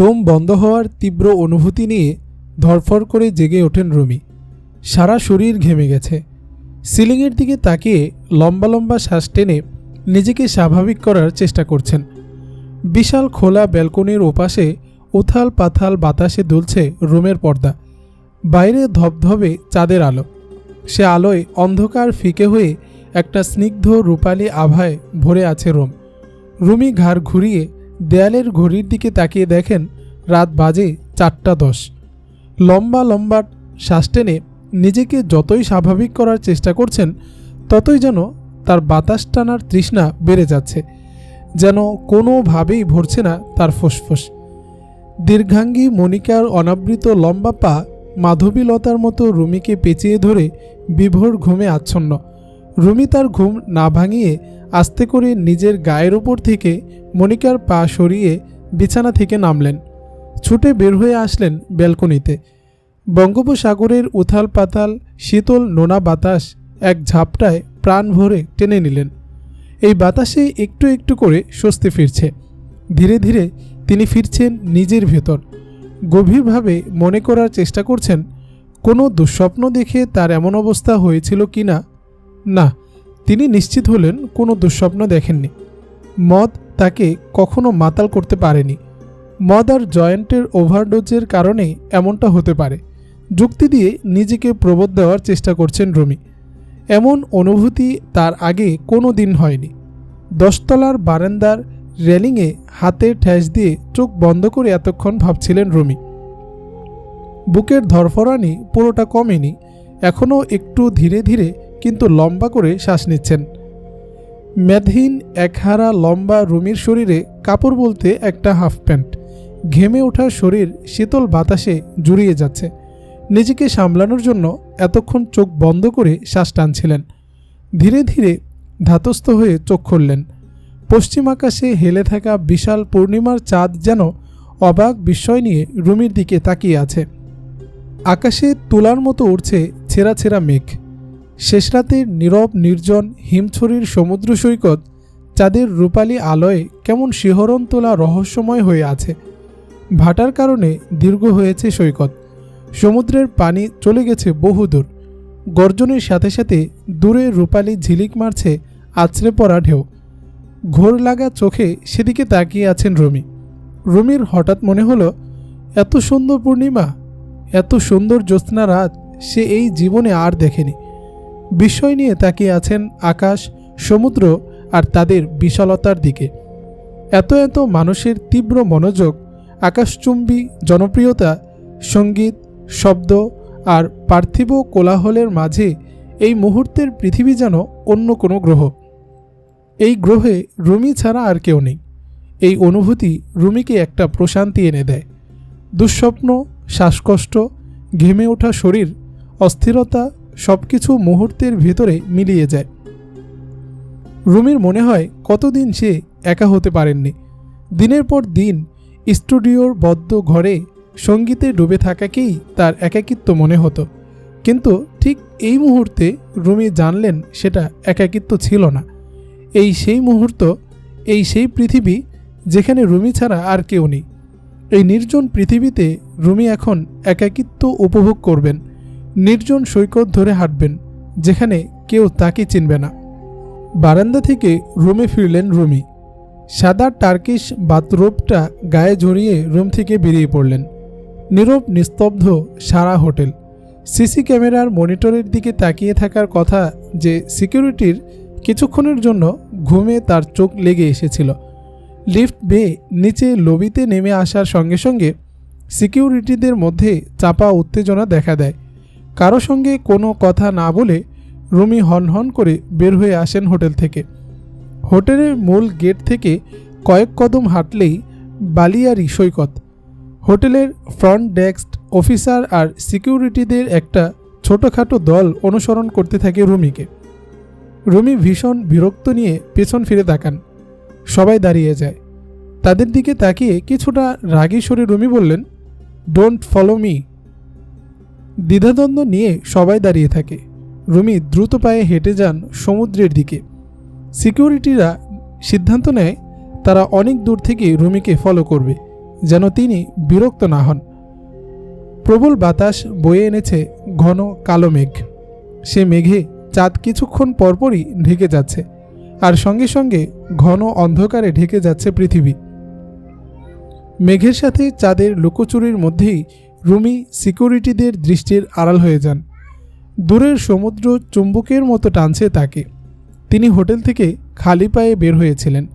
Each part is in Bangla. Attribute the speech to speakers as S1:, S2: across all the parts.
S1: দম বন্ধ হওয়ার তীব্র অনুভূতি নিয়ে ধরফর করে জেগে ওঠেন রুমি। সারা শরীর ঘেমে গেছে। সিলিংয়ের দিকে তাকিয়ে লম্বা লম্বা শ্বাস টেনে নিজেকে স্বাভাবিক করার চেষ্টা করছেন। বিশাল খোলা ব্যালকনির ওপাশে উথাল পাথাল বাতাসে দুলছে রুমের পর্দা। বাইরে ধবধবে চাঁদের আলো। সে আলোয় অন্ধকার ফিকে হয়ে একটা স্নিগ্ধ রূপালী আভায় ভরে আছে রুম। রুমি ঘাড় ঘুরিয়ে দেয়ালের ঘড়ির দিকে তাকিয়ে দেখেন রাত বাজে চারটা দশ। লম্বা লম্বা শ্বাস টেনে নিজেকে যতই স্বাভাবিক করার চেষ্টা করছেন, ততই যেন তার বাতাস টানার তৃষ্ণা বেড়ে যাচ্ছে, যেন কোনোভাবেই ভরছে না তার ফুসফুস। দীর্ঘাঙ্গী মনিকার অনাবৃত লম্বা পা মাধবীলতার মতো রুমিকে পেঁচিয়ে ধরে বিভোর ঘুমে আচ্ছন্ন। রুমি তার ঘুম না ভাঙিয়ে আস্তে করে নিজের গায়ের ওপর থেকে মনিকার পা সরিয়ে বিছানা থেকে নামলেন। ছুটে বের হয়ে আসলেন ব্যালকনিতে। বঙ্গোপসাগরের উথাল পাতাল শীতল নোনা বাতাস এক ঝাপটায় প্রাণ ভরে টেনে নিলেন। এই বাতাসে একটু একটু করে স্বস্তি ফিরছে। ধীরে ধীরে তিনি ফিরছেন নিজের ভেতর। গভীরভাবে মনে করার চেষ্টা করছেন, কোনো দুঃস্বপ্ন দেখে তার এমন অবস্থা হয়েছিল কি না না তিনি নিশ্চিত হলেন কোনো দুঃস্বপ্ন দেখেননি। মদ তাকে কখনো মাতাল করতে পারেনি। মদ আর জয়েন্টের ওভারডোজের কারণে এমনটা হতে পারে। যুক্তি দিয়ে নিজেকে প্রবোধ দেওয়ার চেষ্টা করছেন রমি। এমন অনুভূতি তার আগে কোনো দিন হয়নি। দশতলার বারান্দার রেলিংয়ে হাতে ঠ্যাস দিয়ে চোখ বন্ধ করে এতক্ষণ ভাবছিলেন রমি। বুকের ধরফরানি পুরোটা কমেনি, এখনও একটু ধীরে ধীরে কিন্তু লম্বা করে শ্বাস নিচ্ছেন। মেদহীন একহারা লম্বা রুমির শরীরে কাপড় বলতে একটা হাফ প্যান্ট। ঘেমে ওঠা শরীর শীতল বাতাসে জুড়িয়ে যাচ্ছে। নিজেকে সামলানোর জন্য এতক্ষণ চোখ বন্ধ করে শ্বাস টানছিলেন। ধীরে ধীরে ধাতস্থ হয়ে চোখ খুললেন। পশ্চিম আকাশে হেলে থাকা বিশাল পূর্ণিমার চাঁদ যেন অবাক বিস্ময় নিয়ে রুমির দিকে তাকিয়ে আছে। আকাশে তুলার মতো উড়ছে ছেঁড়া ছেঁড়া মেঘ। শেষ রাতের নীরব, নির্জন হিমছড়ির সমুদ্র সৈকত চাঁদের রূপালী আলোয় কেমন শিহরণ তোলা রহস্যময় হয়ে আছে। ভাটার কারণে দীর্ঘ হয়েছে সৈকত। সমুদ্রের পানি চলে গেছে বহুদূর। গর্জনের সাথে সাথে দূরে রূপালি ঝিলিক মারছে আছড়ে পড়া ঢেউ। ঘোর লাগা চোখে সেদিকে তাকিয়ে আছেন রুমি। রুমির হঠাৎ মনে হলো, এত সুন্দর পূর্ণিমা, এত সুন্দর জ্যোৎস্না রাত, সে এই জীবনে আর দেখেনি। বিস্ময় নিয়ে তাকিয়ে আছেন আকাশ, সমুদ্র আর তাদের বিশালতার দিকে। এত এত মানুষের তীব্র মনোযোগ, আকাশচুম্বী জনপ্রিয়তা, সংগীত, শব্দ আর পার্থিব কোলাহলের মাঝে এই মুহূর্তের পৃথিবী যেন অন্য কোনো গ্রহ। এই গ্রহে রুমি ছাড়া আর কেউ নেই। এই অনুভূতি রুমিকে একটা প্রশান্তি এনে দেয়। দুঃস্বপ্ন, শ্বাসকষ্ট, ঘেমে ওঠা শরীর, অস্থিরতা সব কিছু মুহূর্তের ভেতরে মিলিয়ে যায়। রুমির মনে হয় কতদিন সে একা হতে পারেননি। দিনের পর দিন স্টুডিওর বদ্ধ ঘরে সঙ্গীতে ডুবে থাকাকেই তার একাকিত্ব মনে হতো। কিন্তু ঠিক এই মুহূর্তে রুমি জানলেন সেটা একাকিত্ব ছিল না। এই সেই মুহূর্ত, এই সেই পৃথিবী যেখানে রুমি ছাড়া আর কেউ নেই। এই নির্জন পৃথিবীতে রুমি এখন একাকিত্ব উপভোগ করবেন। নির্জন সৈকত ধরে হাঁটবেন, যেখানে কেউ তাকে চিনবে না। বারান্দা থেকে রুমে ফিরলেন রুমি। সাদা টার্কিশ বাথরোবটা গায়ে জড়িয়ে রুম থেকে বেরিয়ে পড়লেন। নীরব, নিস্তব্ধ, সারা হোটেল। সিসি ক্যামেরার মনিটরের দিকে তাকিয়ে থাকার কথা যে সিকিউরিটির কিছুক্ষণের জন্য ঘুমে তার চোখ লেগে এসেছিল। লিফট বেয়ে নিচে লবিতে নেমে আসার সঙ্গে সঙ্গে সিকিউরিটিদের মধ্যে চাপা উত্তেজনা দেখা দেয়। কারও সঙ্গে কোনো কথা না বলে রুমি হন হন করে বের হয়ে আসেন হোটেল থেকে। হোটেলের মূল গেট থেকে কয়েক কদম হাঁটলেই বালিয়ারি সৈকত। হোটেলের ফ্রন্ট ডেস্ক অফিসার আর সিকিউরিটিদের একটা ছোটোখাটো দল অনুসরণ করতে থাকে রুমিকে। রুমি ভীষণ বিরক্ত নিয়ে পেছন ফিরে তাকান। সবাই দাঁড়িয়ে যায়। তাদের দিকে তাকিয়ে কিছুটা রাগী সরে রুমি বললেন ডোন্ট ফলো মি দ্বিধাদ্বন্দ্ব নিয়ে সবাই দাঁড়িয়ে থাকে। রুমি দ্রুত পায়ে হেঁটে যান সমুদ্রের দিকে। সিকিউরিটিরা সিদ্ধান্ত নেয়, তারা অনেক দূর থেকে রুমিকে ফলো করবে, যেন তিনি বিরক্ত না হন। প্রবল বাতাস বয়ে এনেছে ঘন কালো মেঘ। সে মেঘে চাঁদ কিছুক্ষণ পরপরই ঢেকে যাচ্ছে, আর সঙ্গে সঙ্গে ঘন অন্ধকারে ঢেকে যাচ্ছে পৃথিবী। মেঘের সাথে চাঁদের লুকোচুরির মধ্যেই রুমি সিকিউরিটিদের দৃষ্টির আড়াল হয়ে যান। দূরের সমুদ্র চুম্বকের মতো টানছে তাকে। তিনি হোটেল থেকে খালি পায়ে বের হয়েছিলেন।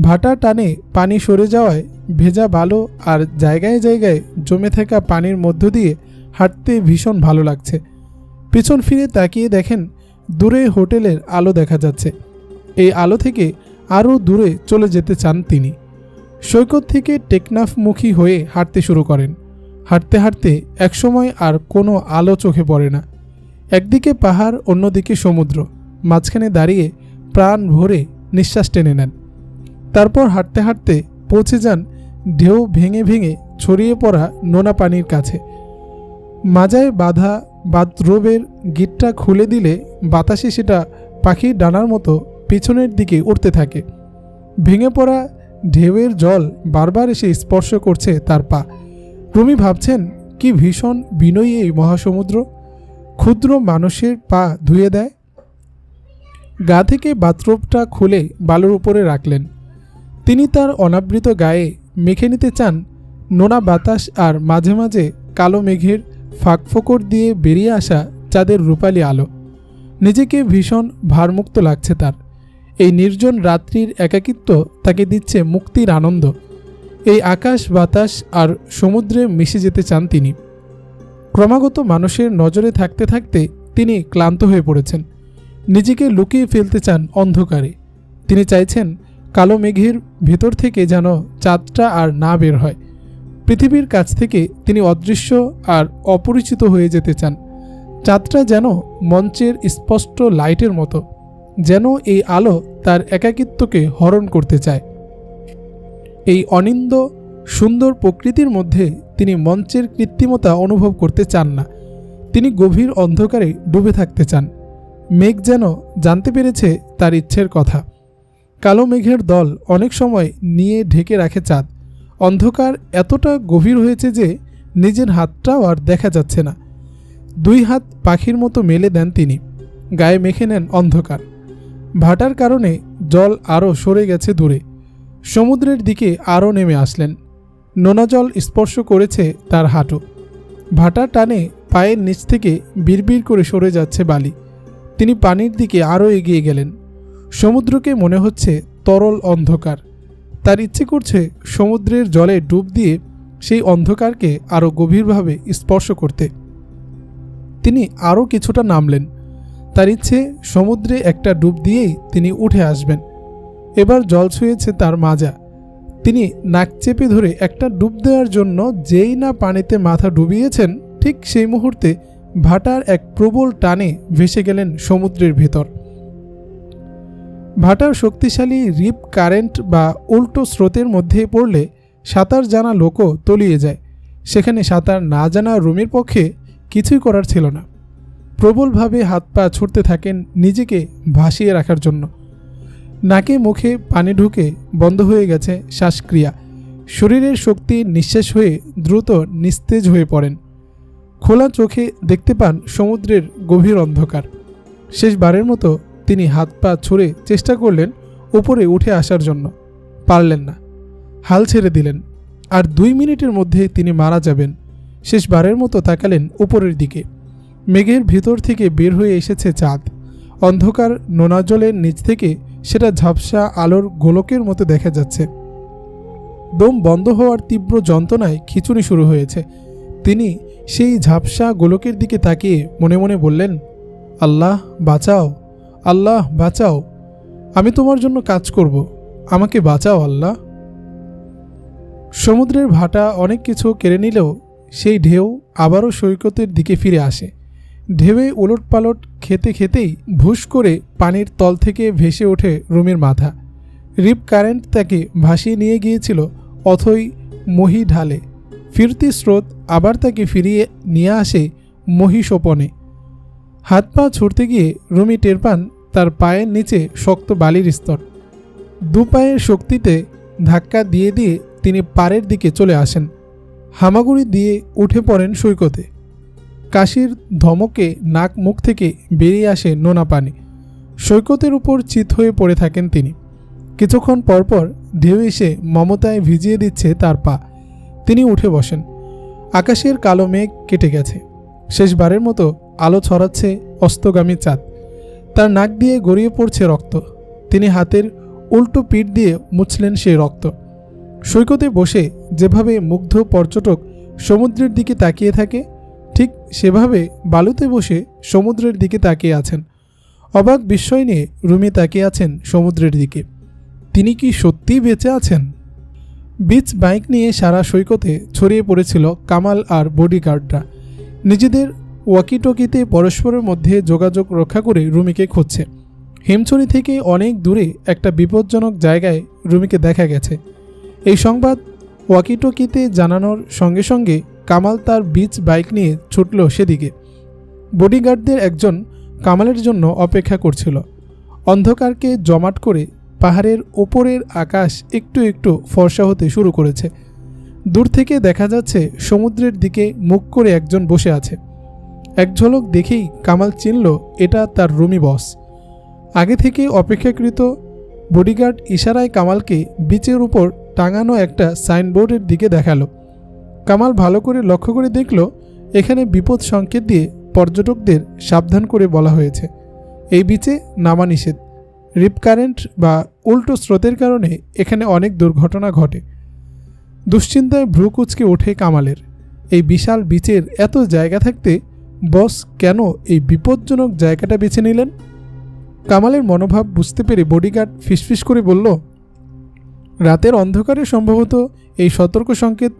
S1: ভাটা টানে পানি সরে যাওয়ায় ভেজা বালো আর জায়গায় জায়গায় জমে থাকা পানির মধ্য দিয়ে হাঁটতে ভীষণ ভালো লাগছে। পিছন ফিরে তাকিয়ে দেখেন দূরে হোটেলের আলো দেখা যাচ্ছে। এই আলো থেকে আরও দূরে চলে যেতে চান তিনি। সৈকত থেকে টেকনাফমুখী হয়ে হাঁটতে শুরু করেন। হাঁটতে হাঁটতে একসময় আর কোনো আলো চোখে পড়ে না। একদিকে পাহাড়, অন্যদিকে সমুদ্র। মাঝখানে দাঁড়িয়ে প্রাণ ভরে নিঃশ্বাস টেনে নেন। তারপর হাঁটতে হাঁটতে পৌঁছে যান ঢেউ ভেঙে ভেঙে ছড়িয়ে পড়া নোনা পানির কাছে। মাজায় বাঁধা বাথরোবের গিটটা খুলে দিলে বাতাসে সেটা পাখির ডানার মতো পিছনের দিকে উঠতে থাকে। ভেঙে পড়া ঢেউয়ের জল বারবার এসে স্পর্শ করছে তার পা। রুমি ভাবছেন, কি ভীষণ বিনয়ী এই মহাসমুদ্র। ক্ষুদ্র মানুষের পা ধুয়ে দেয়। গা থেকে বাথরোবটা খুলে বালুর উপরে রাখলেন। তিনি তার অনাবৃত গায়ে মেখে নিতে চান নোনা বাতাস আর মাঝে মাঝে কালো মেঘের ফাঁকফোকর দিয়ে বেরিয়ে আসা চাঁদের রূপালি আলো। নিজেকে ভীষণ ভারমুক্ত লাগছে তার। এই নির্জন রাত্রির একাকিত্ব তাকে দিচ্ছে মুক্তির আনন্দ। এই আকাশ, বাতাস আর সমুদ্রে মিশে যেতে চান তিনি। ক্রমাগত মানুষের নজরে থাকতে থাকতে তিনি ক্লান্ত হয়ে পড়েছেন। নিজেকে লুকিয়ে ফেলতে চান অন্ধকারে। তিনি চাইছেন কালো মেঘের ভেতর থেকে যেন চাঁদটা আর না বের হয়। পৃথিবীর কাছ থেকে তিনি অদৃশ্য আর অপরিচিত হয়ে যেতে চান। চাঁদটা যেন মঞ্চের স্পষ্ট লাইটের মতো, যেন এই আলো তার একাকিত্বকে হরণ করতে চায়। এই অনিন্দ সুন্দর প্রকৃতির মধ্যে তিনি মঞ্চের কৃত্রিমতা অনুভব করতে চান না। তিনি গভীর অন্ধকারে ডুবে থাকতে চান। মেঘ যেন জানতে পেরেছে তার ইচ্ছের কথা। কালো মেঘের দল অনেক সময় নিয়ে ঢেকে রাখে চাঁদ। অন্ধকার এতটা গভীর হয়েছে যে নিজের হাতটাও আর দেখা যাচ্ছে না। দুই হাত পাখির মতো মেলে দেন তিনি। গায়ে মেখে নেন অন্ধকার। ভাটার কারণে জল আরও সরে গেছে দূরে। সমুদ্রের দিকে আরও নেমে আসলেন। নোনা জল স্পর্শ করেছে তার হাঁটু। ভাটা টানে পায়ের নিচ থেকে বিড়বিড় করে সরে যাচ্ছে বালি। তিনি পানির দিকে আরও এগিয়ে গেলেন। সমুদ্রকে মনে হচ্ছে তরল অন্ধকার। তার ইচ্ছে করছে সমুদ্রের জলে ডুব দিয়ে সেই অন্ধকারকে আরও গভীরভাবে স্পর্শ করতে। তিনি আরও কিছুটা নামলেন। তার ইচ্ছে সমুদ্রে একটা ডুব দিয়েই তিনি উঠে আসবেন। এবার জল ছুঁয়েছে তার মাজা। তিনি নাক চেপে ধরে একটা ডুব দেওয়ার জন্য যেই না পানিতে মাথা ডুবিয়েছেন, ঠিক সেই মুহূর্তে ভাটার এক প্রবল টানে ভেসে গেলেন সমুদ্রের ভেতর। ভাটার শক্তিশালী রিপ কারেন্ট বা উল্টো স্রোতের মধ্যে পড়লে সাঁতার জানা লোকও তলিয়ে যায়। সেখানে সাঁতার না জানা রুমির পক্ষে কিছুই করার ছিল না। প্রবলভাবে হাত পা ছুটতে থাকেন নিজেকে ভাসিয়ে রাখার জন্য। নাকে মুখে পানি ঢুকে বন্ধ হয়ে গেছে শ্বাসক্রিয়া। শরীরের শক্তি নিঃশেষ হয়ে দ্রুত নিস্তেজ হয়ে পড়েন। খোলা চোখে দেখতে পান সমুদ্রের গভীর অন্ধকার। শেষবারের মতো তিনি হাত পা ছুঁড়ে চেষ্টা করলেন উপরে উঠে আসার জন্য। পারলেন না। হাল ছেড়ে দিলেন। আর দুই মিনিটের মধ্যে তিনি মারা যাবেন। শেষবারের মতো তাকালেন উপরের দিকে। মেঘের ভিতর থেকে বের হয়ে এসেছে চাঁদ। অন্ধকার নোনা জলের নিচ থেকে সেটা ঝাপসা আলোর গোলকের মতো দেখা যাচ্ছে। দম বন্ধ হওয়ার তীব্র যন্ত্রণায় খিচুড়ি শুরু হয়েছে। তিনি সেই ঝাপসা গোলকের দিকে তাকিয়ে মনে মনে বললেন, আল্লাহ, বাঁচাও আল্লাহ, বাঁচাও। আমি তোমার জন্য কাজ করব। আমাকে বাঁচাও, আল্লাহ। সমুদ্রের ভাটা অনেক কিছু কেড়ে নিলেও সেই ঢেউ আবারও সৈকতের দিকে ফিরে আসে। ঢেউয়ে ওলট পালট খেতে খেতেই ভুস করে পানির তল থেকে ভেসে ওঠে রুমির মাথা। রিপ কারেন্ট তাকে ভাসিয়ে নিয়ে গিয়েছিল অথই মহি ঢালে। ফিরতি স্রোত আবার তাকে ফিরিয়ে নিয়ে আসে মহি মহিষোপনে হাত পা ছুটতে গিয়ে রুমি টের পান তার পায়ের নিচে শক্ত বালির স্তর। দু পায়ের শক্তিতে ধাক্কা দিয়ে দিয়ে তিনি পাড়ের দিকে চলে আসেন। হামাগুড়ি দিয়ে উঠে পড়েন সৈকতে। কাশির ধমকে নাক মুখ থেকে বেরিয়ে আসে নোনা পানি। সৈকতের উপর চিত হয়ে পড়ে থাকেন তিনি। কিছুক্ষণ পরপর ঢেউ এসে মমতায় ভিজিয়ে দিচ্ছে তার পা। তিনি উঠে বসেন। আকাশের কালো মেঘ কেটে গেছে। শেষবারের মতো আলো ছড়াচ্ছে অস্তগামী চাঁদ। তার নাক দিয়ে গড়িয়ে পড়ছে রক্ত। তিনি হাতের উল্টো পিঠ দিয়ে মুছলেন সেই রক্ত। সৈকতে বসে যেভাবে মুগ্ধ পর্যটক সমুদ্রের দিকে তাকিয়ে থাকে ঠিক সেভাবে বালুতে বসে সমুদ্রের দিকে তাকিয়ে আছেন। অবাক বিস্ময় নিয়ে রুমি তাকিয়ে আছেন সমুদ্রের দিকে। তিনি কি সত্যিই বেঁচে আছেন? বিচ বাইক নিয়ে সারা সৈকতে ছড়িয়ে পড়েছিল কামাল আর বডিগার্ডরা। নিজেদের ওয়াকিটকিতে পরস্পরের মধ্যে যোগাযোগ রক্ষা করে রুমিকে খুঁজছে। হিমছড়ি থেকে অনেক দূরে একটা বিপজ্জনক জায়গায় রুমিকে দেখা গেছে। এই সংবাদ ওয়াকিটকিতে জানানোর সঙ্গে সঙ্গে কামাল তার বিচ বাইক নিয়ে ছুটল সেদিকে। বডিগার্ডদের একজন কামালের জন্য অপেক্ষা করছিল। অন্ধকারকে জমাট করে পাহাড়ের ওপরের আকাশ একটু একটু ফর্সা হতে শুরু করেছে। দূর থেকে দেখা যাচ্ছে সমুদ্রের দিকে মুখ করে একজন বসে আছে। এক ঝলক দেখেই কামাল চিনল, এটা তার রুমি বস। আগে থেকে অপেক্ষাকৃত বডিগার্ড ইশারায় কামালকে বিচের উপর টাঙানো একটা সাইনবোর্ডের দিকে দেখাল। কামাল ভালো করে লক্ষ্য করে দেখল, এখানে বিপদ সংকেত দিয়ে পর্যটকদের সাবধান করে বলা হয়েছে। এই বিচে নামা নিষেধ। রিপ কারেন্ট বা উল্টো স্রোতের কারণে এখানে অনেক দুর্ঘটনা ঘটে। দুশ্চিন্তায় ভ্রু কুচকে ওঠে কামালের। এই বিশাল বিচের এত জায়গা থাকতে বস কেন এই বিপজ্জনক জায়গাটা বেছে নিলেন? কামালের মনোভাব বুঝতে পেরে বডিগার্ড ফিসফিস করে বলল, রাতের অন্ধকারে সম্ভবত এই সতর্ক সংকেত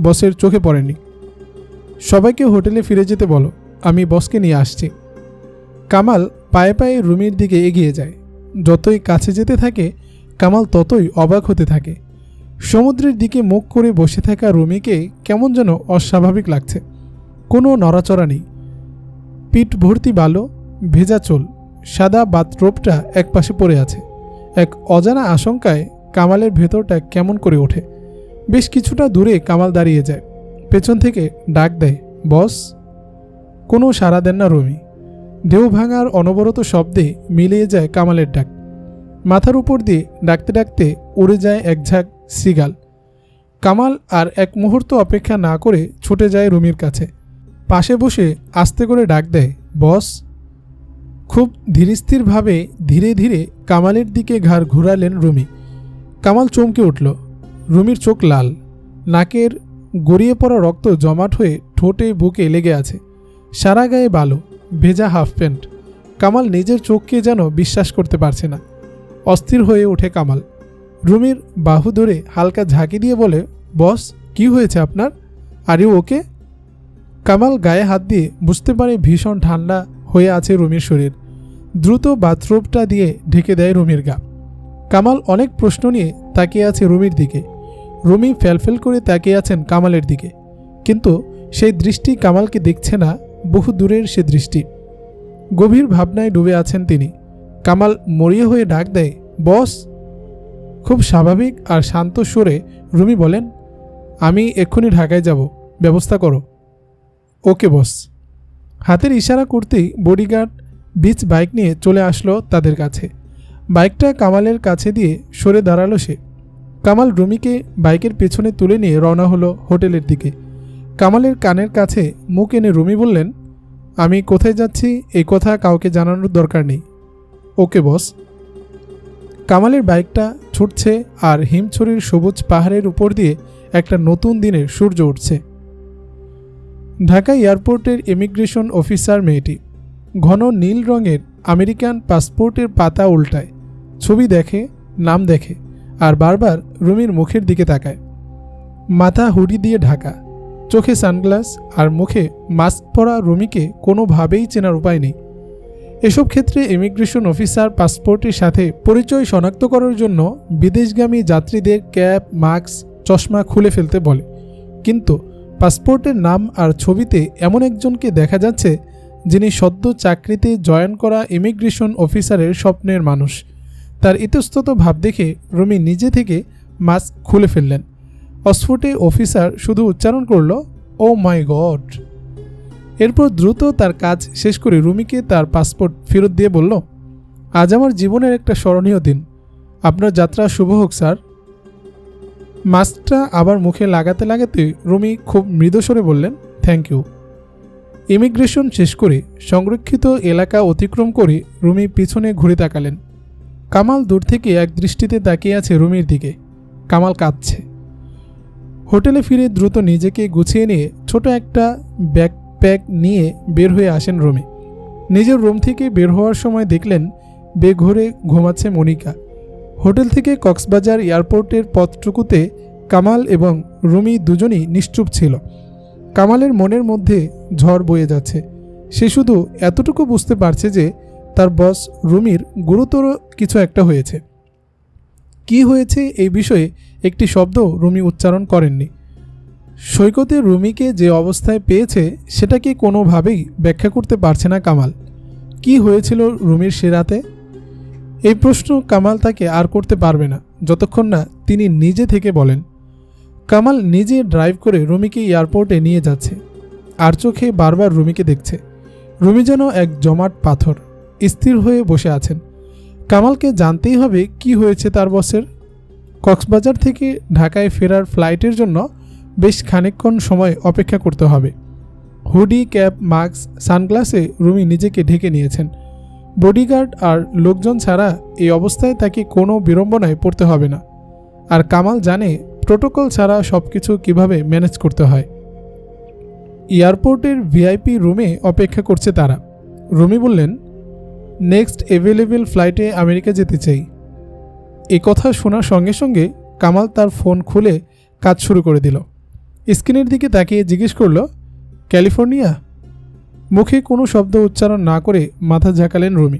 S1: বসের চোখে পড়েনি। সবাইকে হোটেলে ফিরে যেতে বলো, আমি বসকে নিয়ে আসছি। কামাল পায়ে পায়ে রুমির দিকে এগিয়ে যায়। যতই কাছে যেতে থাকে, কামাল ততই অবাক হতে থাকে। সমুদ্রের দিকে মুখ করে বসে থাকা রুমিকে কেমন যেন অস্বাভাবিক লাগছে। কোনো নড়াচড়া নেই। পিঠ ভর্তি বালো, ভেজা চোল, সাদা বাথরোবটা একপাশে পড়ে আছে। এক অজানা আশঙ্কায় কামালের ভেতরটা কেমন করে ওঠে। বেশ কিছুটা দূরে কামাল দাঁড়িয়ে যায়। পেছন থেকে ডাক দেয়, বস? কোনো সাড়া দেন না রুমি। ঢেউ ভাঙার অনবরত শব্দে মিলিয়ে যায় কামালের ডাক। মাথার উপর দিয়ে ডাকতে ডাকতে উড়ে যায় এক ঝাঁক সিগাল। কামাল আর এক মুহূর্ত অপেক্ষা না করে ছুটে যায় রুমির কাছে। পাশে বসে আস্তে করে ডাক দেয়, বস? খুব ধীরস্থিরভাবে ধীরে ধীরে কামালের দিকে ঘাড় ঘুরালেন রুমি। কামাল চমকে উঠল রুমির চোখ লাল, নাকের গড়িয়ে পড়া রক্ত জমাট হয়ে ঠোঁটে বুকে লেগে আছে। সারা গায়ে বালো, ভেজা হাফ প্যান্ট কামাল নিজের চোখকে যেন বিশ্বাস করতে পারছে না। অস্থির হয়ে ওঠে কামাল। রুমির বাহু ধরে হালকা ঝাঁকি দিয়ে বলে, বস, কি হয়েছে আপনার? Are you okay? কামাল গায়ে হাত দিয়ে বুঝতে পারে ভীষণ ঠান্ডা হয়ে আছে রুমির শরীর। দ্রুত বাথরুমটা দিয়ে ঢেকে দেয় রুমির গা। কামাল অনেক প্রশ্ন নিয়ে তাকিয়ে আছে রুমির দিকে। রুমি ফেলফেল করে তাকিয়ে আছেন কামালের দিকে। কিন্তু সেই দৃষ্টি কামালকে দেখছে না, বহু দূরের সে দৃষ্টি। গভীর ভাবনায় ডুবে আছেন তিনি। কামাল মরিয়ে হয়ে ডাক দেয়, বস! খুব স্বাভাবিক আর শান্ত সুরে রুমি বলেন, আমি এক্ষুনি ঢাকায় যাব, ব্যবস্থা করো। ওকে, বস। হাতের ইশারা করতেই বডিগার্ড বিচ বাইক নিয়ে চলে আসলো তাদের কাছে। বাইকটা কামালের কাছে দিয়ে সরে দাঁড়াল সে। কামাল রুমিকে বাইকের পেছনে তুলে নিয়ে রওনা হলো হোটেলের দিকে। কামালের কানের কাছে মুখ এনে রুমি বললেন, আমি কোথায় যাচ্ছি এই কথা কাউকে জানানোর দরকার নেই। ওকে, বস। কামালের বাইকটা ছুটছে আর হিমছড়ির সবুজ পাহাড়ের উপর দিয়ে একটা নতুন দিনের সূর্য উঠছে। ঢাকা এয়ারপোর্টের ইমিগ্রেশন অফিসার মেয়েটি ঘন নীল রঙের আমেরিকান পাসপোর্টের পাতা উল্টায়। ছবি দেখে, নাম দেখে। আর বারবার রুমির মুখের দিকে তাকায়। মাথা হুডি দিয়ে ঢাকা। চোখে সানগ্লাস আর মুখে মাস্ক পরা রুমিকে কোনোভাবেই চেনার উপায় নেই। এসব ক্ষেত্রে ইমিগ্রেশন অফিসার পাসপোর্টের সাথে পরিচয় শনাক্ত করার জন্য বিদেশগামী যাত্রীদের ক্যাপ, মাস্ক, চশমা খুলে ফেলতে বলে। কিন্তু পাসপোর্টের নাম আর ছবিতে এমন একজনকে দেখা যাচ্ছে, যিনি সদ্য চাকরিতে জয়েন করা ইমিগ্রেশন অফিসারের স্বপ্নের মানুষ। তার ইতস্তত ভাব দেখে রুমি নিজে থেকে মাস্ক খুলে ফেললেন। অস্ফুটে অফিসার শুধু উচ্চারণ করল, ও মাই গড! এরপর দ্রুত তার কাজ শেষ করে রুমিকে তার পাসপোর্ট ফেরত দিয়ে বলল, আজ আমার জীবনের একটা স্মরণীয় দিন। আপনার যাত্রা শুভ হোক, স্যার। মাস্কটা আবার মুখে লাগাতে লাগাতে রুমি খুব মৃদস্বরে বললেন, থ্যাংক ইউ। ইমিগ্রেশন শেষ করে সংরক্ষিত এলাকা অতিক্রম করে রুমি পিছনে ঘুরে তাকালেন। কামাল দূর থেকে এক দৃষ্টিতে তাকিয়ে আছে রুমির দিকে। কামাল কাঁদছে। হোটেলে ফিরে দ্রুত নিজেকে গুছিয়ে নিয়ে ছোট একটা ব্যাকপ্যাক নিয়ে বের হয়ে আসেন রুমি। নিজের রুম থেকে বের হওয়ার সময় দেখলেন বেঘরে ঘুমাচ্ছে মনিকা। হোটেল থেকে কক্সবাজার এয়ারপোর্টের পথটুকুতে কামাল এবং রুমি দুজনই নিশ্চুপ ছিল। কামালের মনের মধ্যে ঝড় বয়ে যাচ্ছে। সে শুধু এতটুকু বুঝতে পারছে যে তার বস রুমির গুরুতর কিছু একটা হয়েছে। কি হয়েছে এই বিষয়ে একটি শব্দ রুমি উচ্চারণ করেননি। সৈকতে রুমিকে যে অবস্থায় পেয়েছে সেটাকে কোনোভাবেই ব্যাখ্যা করতে পারছে না কামাল। কি হয়েছিল রুমির সে রাতে? এই প্রশ্ন কামাল তাকে আর করতে পারবে না, যতক্ষণ না তিনি নিজে থেকে বলেন। কামাল নিজে ড্রাইভ করে রুমিকে এয়ারপোর্টে নিয়ে যাচ্ছে। আর চোখে বারবার রুমিকে দেখছে। রুমি যেন এক জমাট পাথর। স্থির হয়ে বসে আছেন। কামালকে জানতেই হবে কি হয়েছে তার বসের। কক্সবাজার থেকে ঢাকায় ফেরার ফ্লাইটের জন্য বেশ খানিকক্ষণ সময় অপেক্ষা করতে হবে। হুডি, ক্যাপ, মাস্ক, সানগ্লাসে রুমি নিজেকে ঢেকে নিয়েছেন। বডিগার্ড আর লোকজন ছাড়া এই অবস্থায় তাকে কোনো বিড়ম্বনায় পড়তে হবে না। আর কামাল জানে প্রোটোকল ছাড়া সব কিছু কীভাবে ম্যানেজ করতে হয়। এয়ারপোর্টের ভিআইপি রুমে অপেক্ষা করছে তারা। রুমি বললেন নেক্সট অ্যাভেলেবেল ফ্লাইটে আমেরিকা যেতে চাই। এ কথা শোনার সঙ্গে সঙ্গে কামাল তার ফোন খুলে কাজ শুরু করে দিল। স্ক্রিনের দিকে তাকিয়ে জিজ্ঞেস করল, ক্যালিফোর্নিয়া? মুখে কোনো শব্দ উচ্চারণ না করে মাথা ঝাঁকালেন রুমি।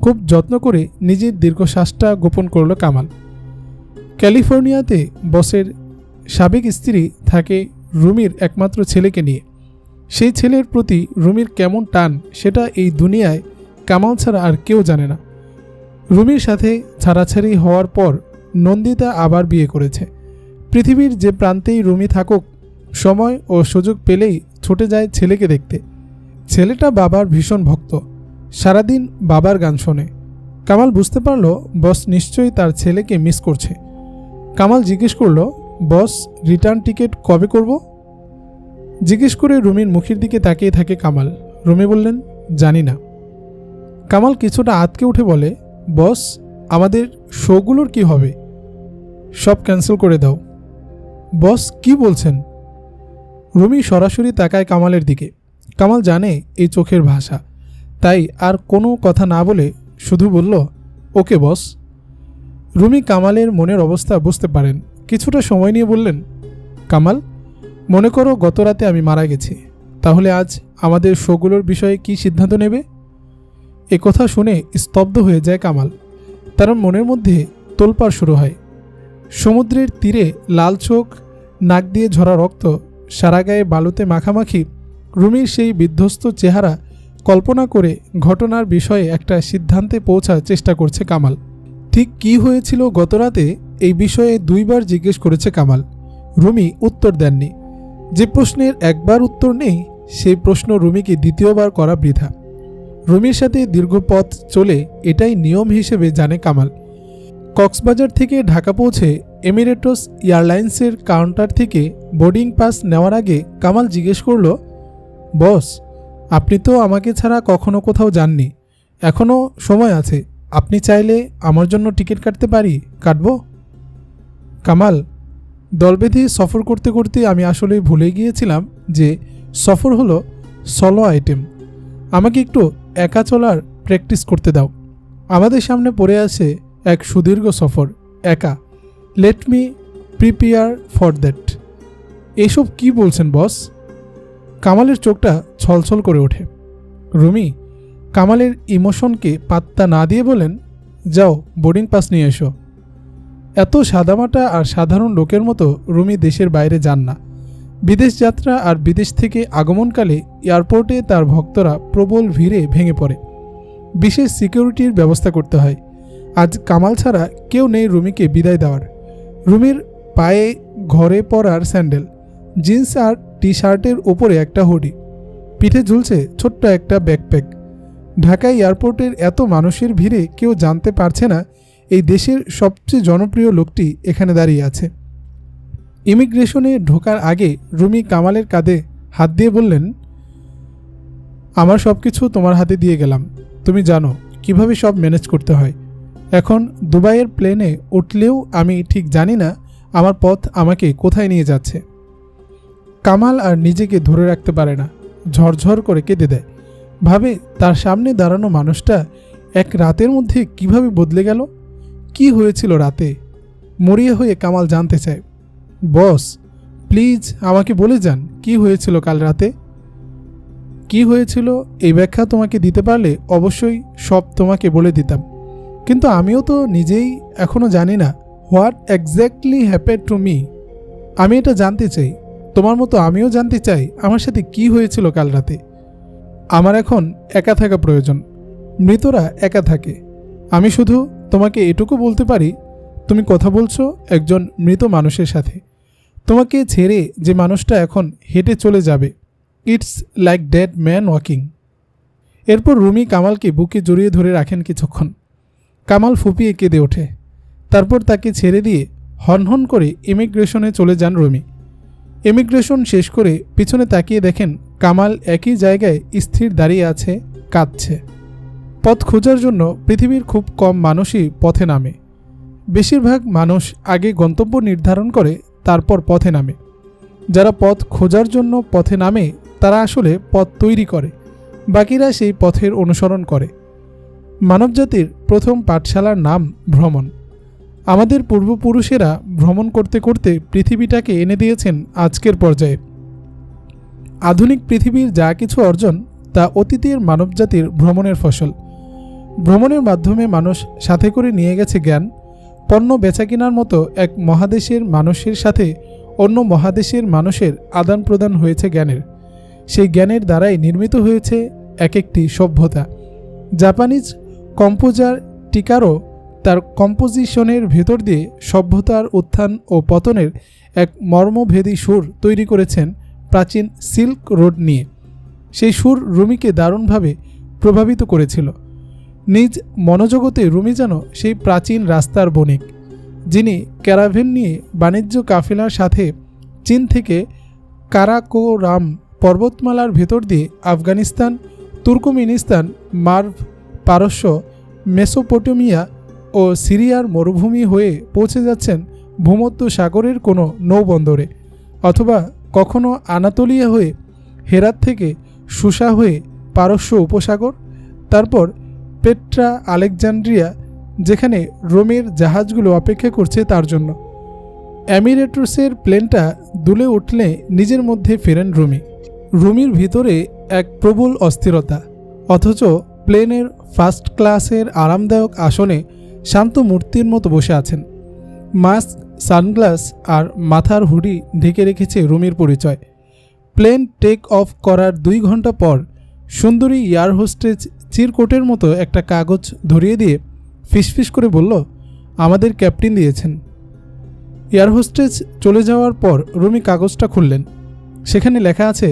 S1: খুব যত্ন করে নিজের দীর্ঘশ্বাসটা গোপন করল কামাল। ক্যালিফোর্নিয়াতে বসের সাবেক স্ত্রী থাকে রুমির একমাত্র ছেলেকে নিয়ে। সেই ছেলের প্রতি রুমির কেমন টান, সেটা এই দুনিয়ায় কামাল ছাড়া আর কেউ জানে না। রুমির সাথে ছাড়াছাড়ি হওয়ার পর নন্দিতা আবার বিয়ে করেছে। পৃথিবীর যে প্রান্তেই রুমি থাকুক, সময় ও সুযোগ পেলেই ছুটে যায় ছেলেকে দেখতে। ছেলেটা বাবার ভীষণ ভক্ত। সারাদিন বাবার গান শোনে। কামাল বুঝতে পারল, বস নিশ্চয়ই তার ছেলেকে মিস করছে। কামাল জিজ্ঞেস করল, বস, রিটার্ন টিকিট কবে করব? জিজ্ঞেস করে রুমির মুখের দিকে তাকিয়ে থাকে কামাল। রুমি বললেন, জানি না। কামাল কিছুটা আতকে উঠে বলে, বস, আমাদের শোগুলোর কি হবে? সব ক্যান্সেল করে দাও। বস, কি বলছেন? রুমি সরাসরি তাকায় কামালের দিকে। কামাল জানে এই চোখের ভাষা, তাই আর কোনো কথা না বলে শুধু বলল, ওকে, বস। রুমি কামালের মনের অবস্থা বুঝতে পারেন। কিছুটা সময় নিয়ে বললেন, কামাল, মনে করো গত রাতে আমি মারা গেছি। তাহলে আজ আমাদের শোগুলোর বিষয়ে কি সিদ্ধান্ত নেবে? এ কথা শুনে স্তব্ধ হয়ে যায় কামাল। তার মনের মধ্যে তোলপাড় শুরু হয়। সমুদ্রের তীরে লাল চোখ, নাক দিয়ে ঝরা রক্ত, সারা গায়ে বালুতে মাখামাখি, রুমির সেই বিধ্বস্ত চেহারা কল্পনা করে ঘটনার বিষয়ে একটা সিদ্ধান্তে পৌঁছার চেষ্টা করছে কামাল। ঠিক কি হয়েছিল গতরাতে এই বিষয়ে দুইবার জিজ্ঞেস করেছে কামাল। রুমি উত্তর দেননি। যে প্রশ্নের একবার উত্তর নেই, সেই প্রশ্ন রুমিকে দ্বিতীয়বার করা বৃথা। রুমির সাথে দীর্ঘ পথ চলে এটাই নিয়ম হিসেবে জানে কামাল। কক্সবাজার থেকে ঢাকা পৌঁছে এমিরেটস এয়ারলাইন্সের কাউন্টার থেকে বোর্ডিং পাস নেওয়ার আগে কামাল জিজ্ঞেস করল, বস, আপনি তো আমাকে ছাড়া কখনো কোথাও যাননি। এখনও সময় আছে। আপনি চাইলে আমার জন্য টিকিট কাটতে পারি? কাটব? কামাল, দলবেঁধে সফর করতে করতে আমি আসলে ভুলে গিয়েছিলাম যে সফর হলো সলো আইটেম আমাকে একটু একা চলার প্র্যাকটিস করতে দাও। আমাদের সামনে পড়ে আছে এক সুদীর্ঘ সফর, একা। Let me prepare for that এসব কি বলছেন, বস? কামালের চোখটা ছলছল করে ওঠে। রুমি, কামালের ইমোশনকে পাত্তা না দিয়ে বলেন, যাও বোর্ডিং পাস নিয়ে এসো। এত সাদামাটা আর সাধারণ লোকের মতো রুমি দেশের বাইরে যান না। বিদেশ যাত্রা আর বিদেশ থেকে আগমনকালে এয়ারপোর্টে তার ভক্তরা প্রবল ভিড়ে ভেঙে পড়ে। বিশেষ সিকিউরিটির ব্যবস্থা করতে হয়। আজ কামাল ছাড়া কেউ নেই রুমিকে বিদায় দেওয়ার। রুমির পায়ে ঘরে পরার স্যান্ডেল, জিন্স আর টি শার্টের ওপরে একটা হুডি। পিঠে ঝুলছে ছোট্ট একটা ব্যাকপ্যাক। ঢাকায় এয়ারপোর্টের এত মানুষের ভিড়ে কেউ জানতে পারছে না এই দেশের সবচেয়ে জনপ্রিয় লোকটি এখানে দাঁড়িয়ে আছে। ইমিগ্রেশনে ঢোকার আগে রুমি কামালের কাঁধে হাত দিয়ে বললেন, আমার সব কিছু তোমার হাতে দিয়ে গেলাম। তুমি জানো কীভাবে সব ম্যানেজ করতে হয়। এখন দুবাইয়ের প্লেনে উঠলেও আমি ঠিক জানি না আমার পথ আমাকে কোথায় নিয়ে যাচ্ছে। কামাল আর নিজেকে ধরে রাখতে পারে না, ঝরঝর করে কেঁদে দেয়। ভাবে তার সামনে দাঁড়ানো মানুষটা এক রাতের মধ্যে কীভাবে বদলে গেল? কি হয়েছিল রাতে? মরিয়া হয়ে কামাল জানতে চায়। বস প্লিজ আমাকে বলে যান, কি হয়েছিল কাল রাতে? কি হয়েছিল, এই ব্যাখ্যা তোমাকে দিতে পারলে অবশ্যই সব তোমাকে বলে দিতাম। কিন্তু আমিও তো নিজেই এখনও জানি না what exactly happened to me আমি এটা জানতে চাই, তোমার মতো আমিও জানতে চাই আমার সাথে কি হয়েছিল কাল রাতে। আমার এখন একা থাকা প্রয়োজন, মৃতরা একা থাকে। আমি শুধু তোমাকে এটুকু বলতে পারি, তুমি কথা বলছো একজন মৃত মানুষের সাথে। তোমাকে ছেড়ে যে মানুষটা এখন হেঁটে চলে যাবে। It's like dead man walking. এরপর রুমি কামালকে বুকে জড়িয়ে ধরে রাখেন কিছুক্ষণ। কামাল ফুপিয়ে কেঁদে ওঠে। তারপর তাকে ছেড়ে দিয়ে হনহন করে ইমিগ্রেশনে চলে যান রুমি। ইমিগ্রেশন শেষ করে পিছনে তাকিয়ে দেখেন কামাল একই জায়গায় স্থির দাঁড়িয়ে আছে, কাঁদছে। পথ খোঁজার জন্য পৃথিবীর খুব কম মানুষই পথে নামে। বেশিরভাগ মানুষ আগে গন্তব্য নির্ধারণ করে তারপর পথে নামে। যারা পথ খোঁজার জন্য পথে নামে, তারা আসলে পথ তৈরি করে। বাকিরা সেই পথের অনুসরণ করে। মানবজাতির প্রথম পাঠশালার নাম ভ্রমণ। আমাদের পূর্বপুরুষেরা ভ্রমণ করতে করতে পৃথিবীটাকে এনে দিয়েছেন আজকের পর্যায়ে। আধুনিক পৃথিবীর যা কিছু অর্জন, তা অতীতের মানবজাতির ভ্রমণের ফসল। ভ্রমণের মাধ্যমে মানুষ সাথে করে নিয়ে গেছে জ্ঞান পণ্য বেচাকেনার মতো এক মহাদেশের মানুষের সাথে অন্য মহাদেশের মানুষের আদান প্রদান হয়েছে জ্ঞানের। সেই জ্ঞানের দ্বারাই নির্মিত হয়েছে এক একটি সভ্যতা। জাপানিজ কম্পোজার টিকারো তার কম্পোজিশনের ভেতর দিয়ে সভ্যতার উত্থান ও পতনের এক মর্মভেদী সুর তৈরি করেছেন প্রাচীন সিল্ক রোড নিয়ে। সেই সুর রুমিকে দারুণভাবে প্রভাবিত করেছিল। নিজ মনোজগতে রুমি যেন সেই প্রাচীন রাস্তার বণিক, যিনি ক্যারাভেন নিয়ে বাণিজ্য কাফেলার সাথে চীন থেকে কারাকোরাম পর্বতমালার ভেতর দিয়ে আফগানিস্তান, তুর্কমেনিস্তান, মার্ভ পারস্য, মেসোপটেমিয়া ও সিরিয়ার মরুভূমি হয়ে পৌঁছে যাচ্ছেন ভূমধ্য সাগরের কোনো নৌবন্দরে অথবা কখনো আনাতলিয়া হয়ে হেরাত থেকে সুসা হয়ে পারস্য উপসাগর, তারপর পেট্রা আলেকজান্ড্রিয়া যেখানে রোমের জাহাজগুলো অপেক্ষা করছে তার জন্য। অ্যামিরেটসের প্লেনটা দুলে উঠলে নিজের মধ্যে ফেরেন রুমি। রুমির ভিতরে এক প্রবল অস্থিরতা, অথচ প্লেনের ফার্স্ট ক্লাসের আরামদায়ক আসনে শান্ত মূর্তির মতো বসে আছেন। মাস্ক, সানগ্লাস আর মাথার হুডি ঢেকে রেখেছে রুমির পরিচয়। প্লেন টেক অফ করার দুই ঘণ্টা পর সুন্দরী এয়ার হোস্টেজ চিরকোটের মতো একটা কাগজ ধরিয়ে দিয়ে ফিসফিস করে বলল, আমাদের ক্যাপ্টেন দিয়েছেন। এয়ার হোস্টেজ চলে যাওয়ার পর রুমি কাগজটা খুললেন। সেখানে লেখা আছে